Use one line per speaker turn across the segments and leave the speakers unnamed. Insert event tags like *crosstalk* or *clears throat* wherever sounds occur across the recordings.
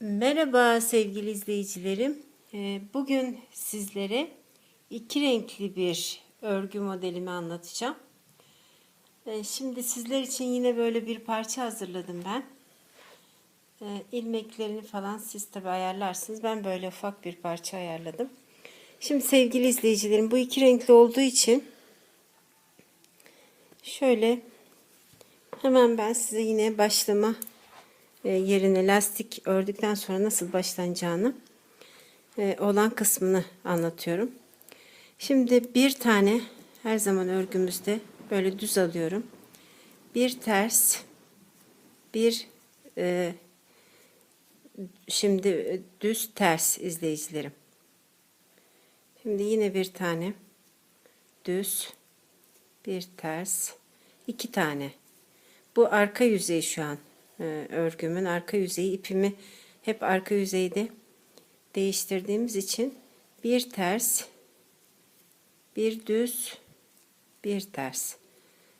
Merhaba sevgili izleyicilerim. Ee, Bugün sizlere iki renkli bir örgü modelimi anlatacağım. Ee, Şimdi sizler için yine böyle bir parça hazırladım ben. Ee, İlmeklerini falan siz tabi ayarlarsınız. Ben böyle ufak bir parça ayarladım. Şimdi sevgili izleyicilerim bu iki renkli olduğu için şöyle hemen ben size yine başlama yerine lastik ördükten sonra nasıl başlanacağını e, olan kısmını anlatıyorum. Şimdi bir tane her zaman örgümüzde böyle düz alıyorum. Bir ters, bir e, şimdi e, düz ters izleyicilerim. Şimdi yine bir tane düz, bir ters, iki tane. Bu arka yüzey şu an e, örgümün arka yüzeyi ipimi hep arka yüzeyde değiştirdiğimiz için bir ters bir düz bir ters.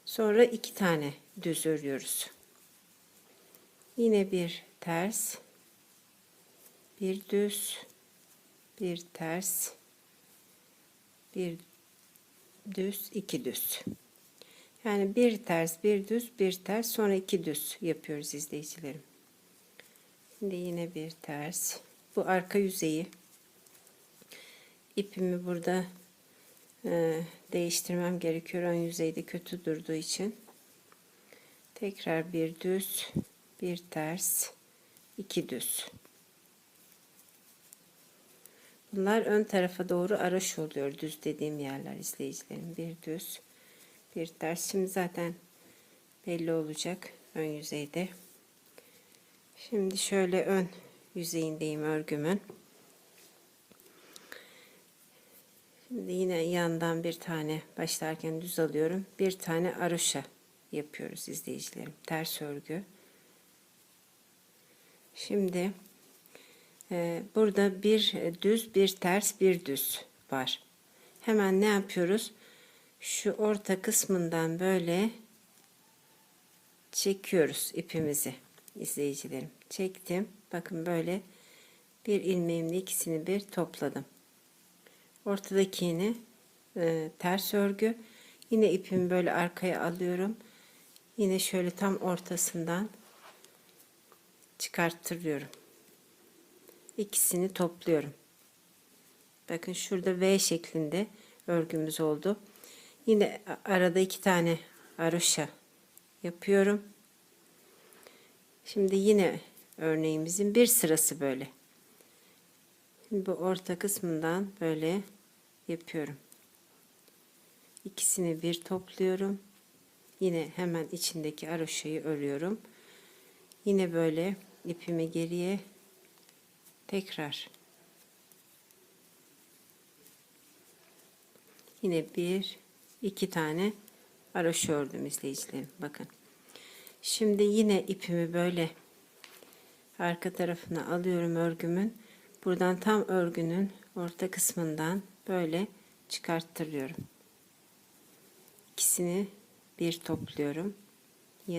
Sonra iki tane düz örüyoruz. Yine bir ters bir düz bir ters bir düz iki düz yani bir ters, bir düz, bir ters, sonra iki düz yapıyoruz izleyicilerim. Şimdi yine bir ters. Bu arka yüzeyi. ipimi burada e, değiştirmem gerekiyor. Ön yüzeyde kötü durduğu için. Tekrar bir düz, bir ters, iki düz. Bunlar ön tarafa doğru araş oluyor düz dediğim yerler izleyicilerim. Bir düz, bir ters. Şimdi zaten belli olacak ön yüzeyde. Şimdi şöyle ön yüzeyindeyim örgümün. Şimdi yine yandan bir tane başlarken düz alıyorum. Bir tane aroşa yapıyoruz izleyicilerim. Ters örgü. Şimdi e, burada bir düz, bir ters, bir düz var. Hemen ne yapıyoruz? Şu orta kısmından böyle çekiyoruz ipimizi izleyicilerim. Çektim. Bakın böyle bir ilmeğimle ikisini bir topladım. Ortadakini e, ters örgü. Yine ipimi böyle arkaya alıyorum. Yine şöyle tam ortasından çıkarttırıyorum. İkisini topluyorum. Bakın şurada V şeklinde örgümüz oldu Yine arada iki tane aroşa yapıyorum. Şimdi yine örneğimizin bir sırası böyle. Şimdi bu orta kısmından böyle yapıyorum. İkisini bir topluyorum. Yine hemen içindeki aroşayı örüyorum. Yine böyle ipimi geriye tekrar yine bir iki tane araş ördüm izleyicilerim. Bakın. Şimdi yine ipimi böyle arka tarafına alıyorum örgümün. Buradan tam örgünün orta kısmından böyle çıkarttırıyorum. İkisini bir topluyorum.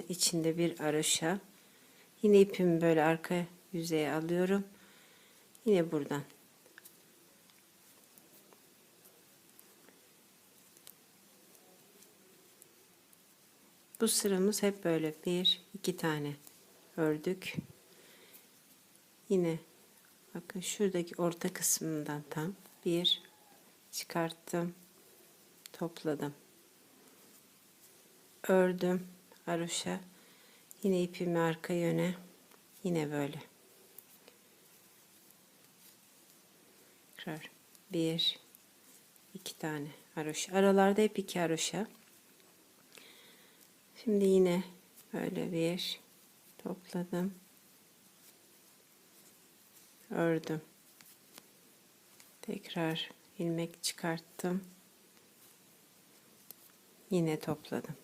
İçinde bir araşa. Yine ipimi böyle arka yüzeye alıyorum. Yine buradan Bu sıramız hep böyle bir iki tane ördük. Yine bakın şuradaki orta kısmından tam bir çıkarttım topladım. Ördüm aroşa yine ipimi arka yöne yine böyle. Tekrar bir iki tane aroşa aralarda hep iki aroşa Şimdi yine böyle bir topladım. Ördüm. Tekrar ilmek çıkarttım. Yine topladım.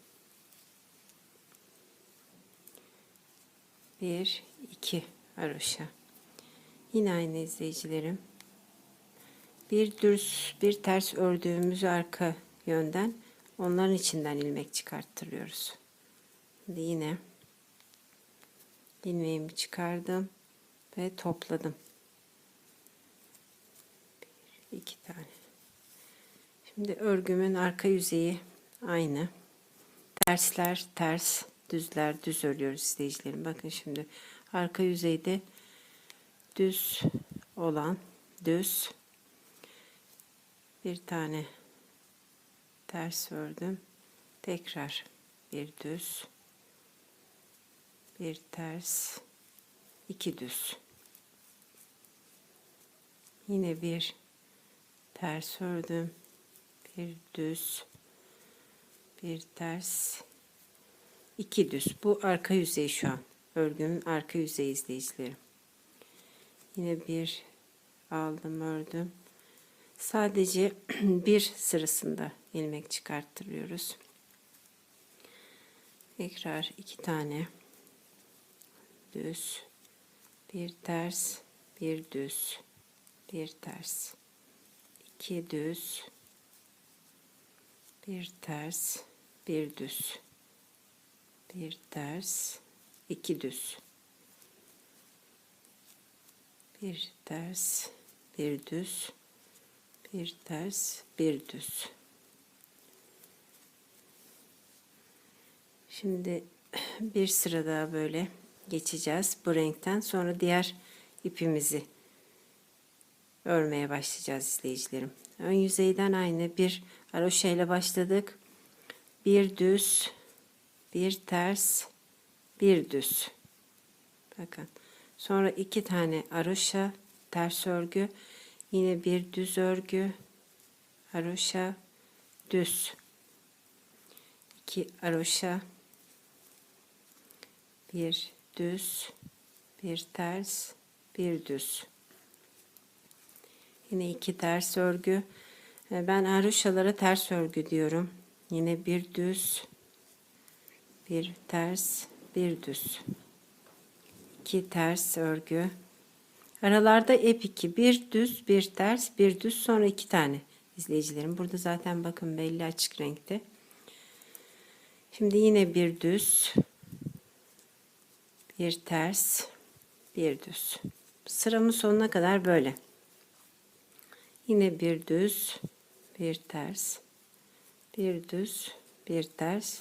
Bir, iki haroşa. Yine aynı izleyicilerim. Bir düz, bir ters ördüğümüz arka yönden onların içinden ilmek çıkarttırıyoruz. Şimdi yine ilmeğimi çıkardım. ve topladım. Bir, iki tane. Şimdi örgümün arka yüzeyi aynı. Tersler ters, düzler düz örüyoruz izleyicilerim. Bakın şimdi arka yüzeyde düz olan düz bir tane ters ördüm. Tekrar bir düz bir ters iki düz. Yine bir ters ördüm. Bir düz bir ters iki düz. Bu arka yüzey şu an. Örgümün arka yüzeyi izleyicilerim. Yine bir aldım ördüm. Sadece *clears throat* bir sırasında ilmek çıkarttırıyoruz. Tekrar iki tane düz. Bir ters bir düz. Bir ters. İki düz. Bir ters bir düz. Bir ters iki düz. Bir ters bir düz. Bir ters bir düz. Şimdi bir sıra daha böyle geçeceğiz bu renkten sonra diğer ipimizi örmeye başlayacağız izleyicilerim. Ön yüzeyden aynı bir aroşa ile başladık. Bir düz, bir ters, bir düz. Bakın. Sonra iki tane aroşa, ters örgü, yine bir düz örgü, aroşa, düz. iki aroşa, bir düz, bir ters, bir düz. Yine iki ters örgü. Ee, Ben aroşalara ters örgü diyorum. Yine bir düz, bir ters, bir düz. İki ters örgü. Aralarda ep iki. Bir düz, bir ters, bir düz sonra iki tane izleyicilerim. Burada zaten bakın belli açık renkte. Şimdi yine bir düz, bir ters, bir düz. Sıramın sonuna kadar böyle. Yine bir düz, bir ters, bir düz, bir ters.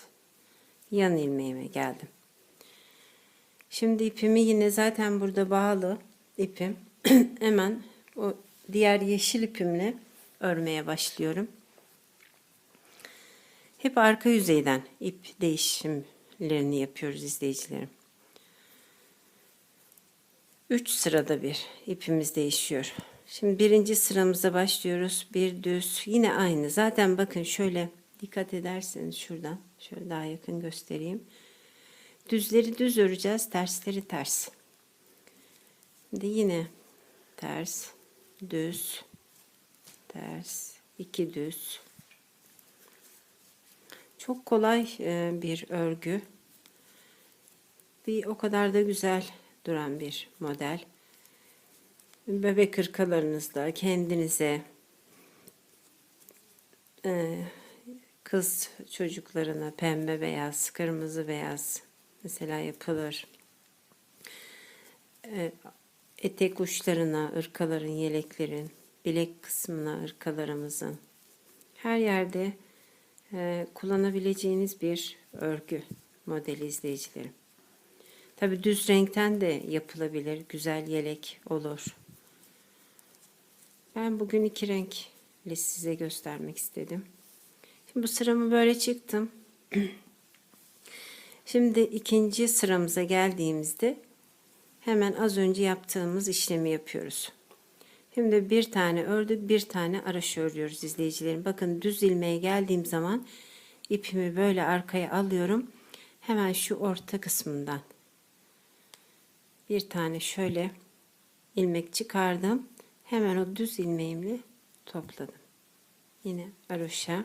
Yan ilmeğime geldim. Şimdi ipimi yine zaten burada bağlı ipim. *clears throat* Hemen o diğer yeşil ipimle örmeye başlıyorum. Hep arka yüzeyden ip değişimlerini yapıyoruz izleyicilerim. 3 sırada bir ipimiz değişiyor. Şimdi birinci sıramıza başlıyoruz. Bir düz yine aynı. Zaten bakın şöyle dikkat ederseniz şuradan şöyle daha yakın göstereyim. Düzleri düz öreceğiz. Tersleri ters. Şimdi yine ters, düz, ters, iki düz. Çok kolay e, bir örgü. Bir o kadar da güzel duran bir model. Bebek hırkalarınızda kendinize e, kız çocuklarına pembe beyaz, kırmızı beyaz mesela yapılır. E, etek uçlarına, ırkaların, yeleklerin, bilek kısmına ırkalarımızın her yerde e, kullanabileceğiniz bir örgü modeli izleyicilerim. Tabi düz renkten de yapılabilir. Güzel yelek olur. Ben bugün iki renkli size göstermek istedim. Şimdi bu sıramı böyle çıktım. *clears throat* Şimdi ikinci sıramıza geldiğimizde hemen az önce yaptığımız işlemi yapıyoruz. Şimdi bir tane ördük, bir tane araş örüyoruz izleyicilerim. Bakın düz ilmeğe geldiğim zaman ipimi böyle arkaya alıyorum. Hemen şu orta kısmından bir tane şöyle ilmek çıkardım. Hemen o düz ilmeğimle topladım. Yine aroşa.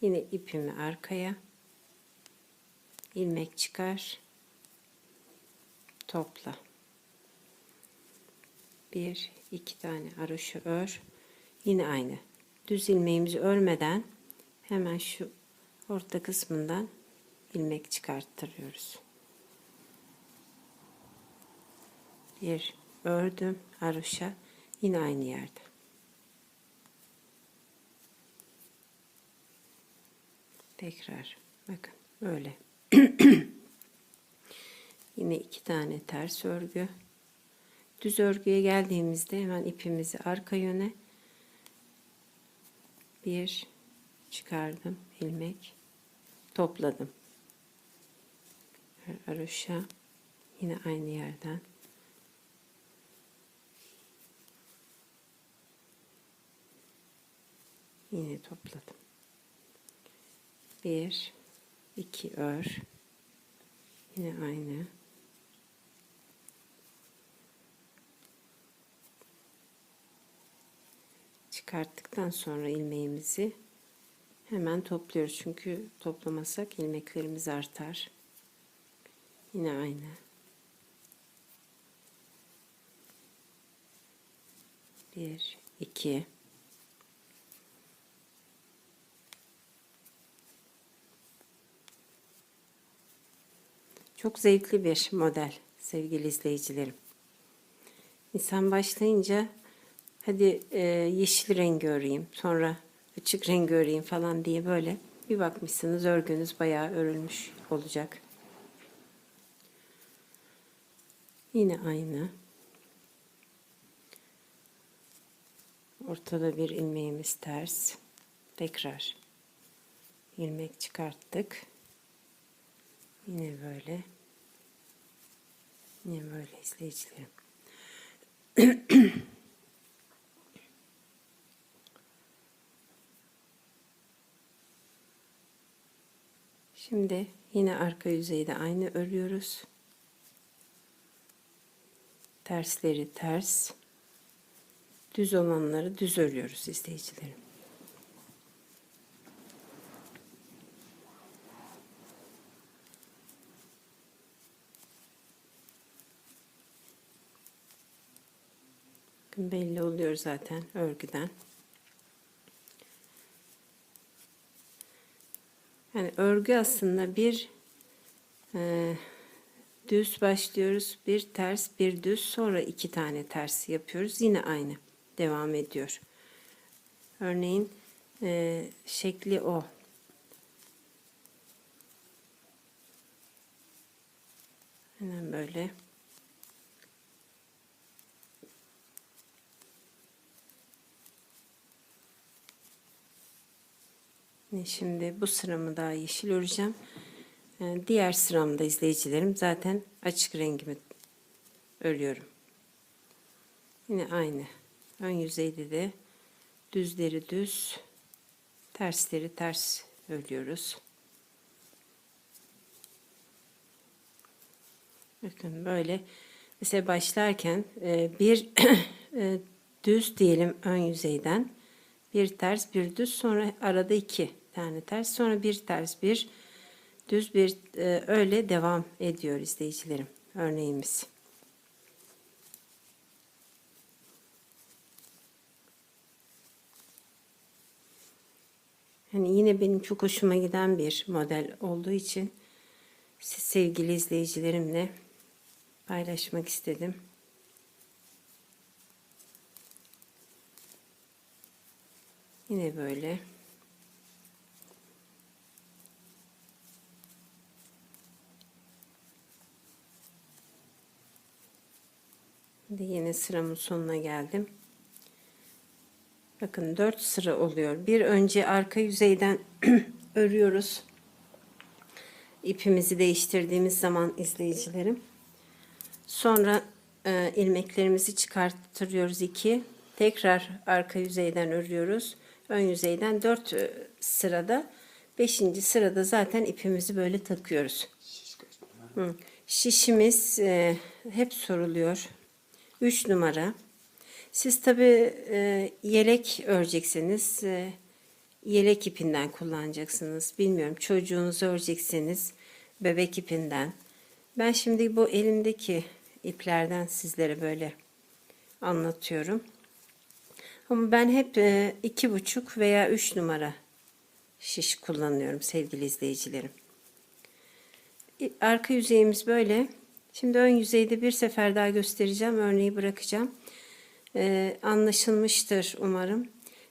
Yine ipimi arkaya. ilmek çıkar. Topla. Bir, iki tane aroşa ör. Yine aynı. Düz ilmeğimizi örmeden hemen şu orta kısmından ilmek çıkarttırıyoruz. Bir, ördüm haroşa yine aynı yerde. Tekrar bakın böyle. *clears throat* yine iki tane ters örgü. Düz örgüye geldiğimizde hemen ipimizi arka yöne bir çıkardım ilmek topladım. Haroşa yine aynı yerden yine topladım. Bir, iki ör. Yine aynı. Çıkarttıktan sonra ilmeğimizi hemen topluyoruz. Çünkü toplamasak ilmeklerimiz artar. Yine aynı. Bir, iki. Çok zevkli bir model sevgili izleyicilerim. İnsan başlayınca hadi e, yeşil rengi öreyim sonra açık rengi öreyim falan diye böyle bir bakmışsınız örgünüz bayağı örülmüş olacak. Yine aynı. Ortada bir ilmeğimiz ters. Tekrar ilmek çıkarttık. Yine böyle. Yine böyle izleyicilerim. *clears throat* Şimdi yine arka yüzeyde aynı örüyoruz. Tersleri ters. Düz olanları düz örüyoruz izleyicilerim. Belli oluyor zaten örgüden. Yani örgü aslında bir e, düz başlıyoruz. Bir ters, bir düz, sonra iki tane ters yapıyoruz. Yine aynı devam ediyor. Örneğin e, şekli o. Hemen böyle. Şimdi bu sıramı daha yeşil öreceğim. Ee, diğer sıramda izleyicilerim zaten açık rengimi örüyorum. Yine aynı. Ön yüzeyde de düzleri düz, tersleri ters örüyoruz. Bakın böyle mesela başlarken e, bir *clears throat* e, düz diyelim ön yüzeyden bir ters bir düz sonra arada iki tane ters sonra bir ters bir düz bir e, öyle devam ediyor izleyicilerim örneğimiz. Hani yine benim çok hoşuma giden bir model olduğu için siz sevgili izleyicilerimle paylaşmak istedim. Yine böyle. Şimdi yine sıramın sonuna geldim. Bakın 4 sıra oluyor. Bir önce arka yüzeyden *clears throat* örüyoruz. İpimizi değiştirdiğimiz zaman izleyicilerim. Sonra e, ilmeklerimizi çıkarttırıyoruz iki. Tekrar arka yüzeyden örüyoruz. Ön yüzeyden 4 e, sırada 5. sırada zaten ipimizi böyle takıyoruz. Hı. Şişimiz e, hep soruluyor. 3 numara. Siz tabi e, yelek örecekseniz e, yelek ipinden kullanacaksınız. Bilmiyorum çocuğunuzu örecekseniz bebek ipinden. Ben şimdi bu elimdeki iplerden sizlere böyle anlatıyorum. Ama ben hep e, iki buçuk veya üç numara şiş kullanıyorum sevgili izleyicilerim. Arka yüzeyimiz böyle. Şimdi ön yüzeyde bir sefer daha göstereceğim. Örneği bırakacağım. Ee, anlaşılmıştır umarım.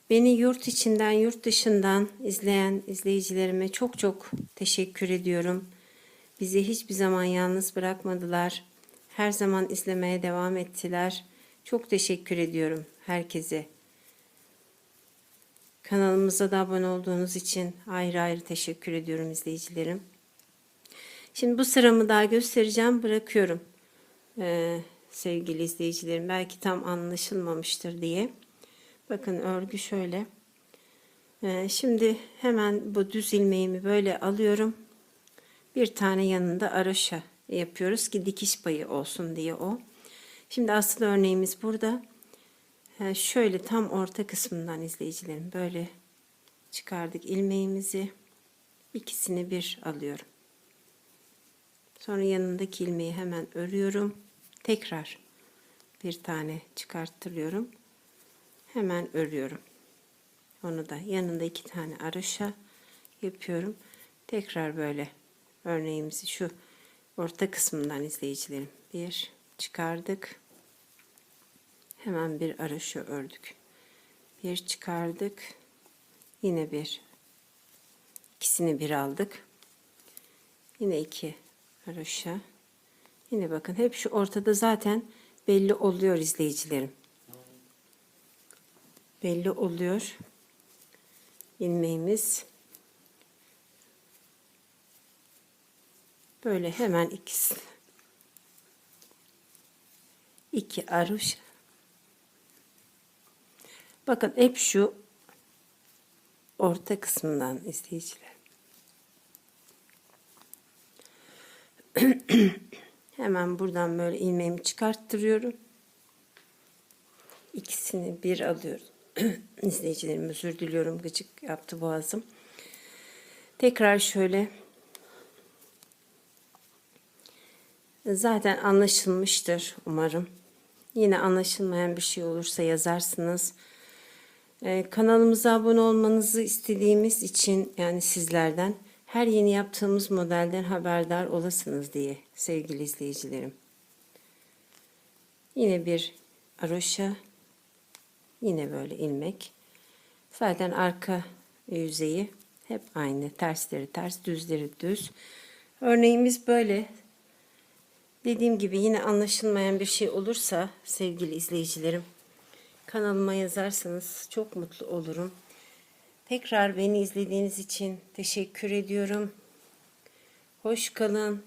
Beni yurt içinden, yurt dışından izleyen izleyicilerime çok çok teşekkür ediyorum. Bizi hiçbir zaman yalnız bırakmadılar. Her zaman izlemeye devam ettiler. Çok teşekkür ediyorum herkese. Kanalımıza da abone olduğunuz için ayrı ayrı teşekkür ediyorum izleyicilerim. Şimdi bu sıramı daha göstereceğim. Bırakıyorum ee, sevgili izleyicilerim. Belki tam anlaşılmamıştır diye. Bakın örgü şöyle. Ee, şimdi hemen bu düz ilmeğimi böyle alıyorum. Bir tane yanında araşa yapıyoruz ki dikiş payı olsun diye o. Şimdi asıl örneğimiz burada. Ee, şöyle tam orta kısmından izleyicilerim böyle çıkardık ilmeğimizi. İkisini bir alıyorum. Sonra yanındaki ilmeği hemen örüyorum. Tekrar bir tane çıkarttırıyorum. Hemen örüyorum. Onu da yanında iki tane araşa yapıyorum. Tekrar böyle örneğimizi şu orta kısmından izleyicilerim. Bir çıkardık. Hemen bir araşa ördük. Bir çıkardık. Yine bir. İkisini bir aldık. Yine iki haroşa. Yine bakın hep şu ortada zaten belli oluyor izleyicilerim. Belli oluyor. ilmeğimiz. Böyle hemen ikisi. iki aruş. Bakın hep şu orta kısmından izleyiciler. *coughs* Hemen buradan böyle ilmeğimi çıkarttırıyorum. İkisini bir alıyorum. *coughs* İzleyicilerim özür diliyorum gıcık yaptı boğazım. Tekrar şöyle zaten anlaşılmıştır umarım. Yine anlaşılmayan bir şey olursa yazarsınız. Ee, kanalımıza abone olmanızı istediğimiz için yani sizlerden her yeni yaptığımız modelden haberdar olasınız diye sevgili izleyicilerim. Yine bir aroşa, yine böyle ilmek. Zaten arka yüzeyi hep aynı. Tersleri ters, düzleri düz. Örneğimiz böyle. Dediğim gibi yine anlaşılmayan bir şey olursa sevgili izleyicilerim kanalıma yazarsanız çok mutlu olurum. Tekrar beni izlediğiniz için teşekkür ediyorum. Hoş kalın,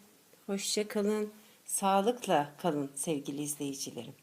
hoşça kalın, sağlıkla kalın sevgili izleyicilerim.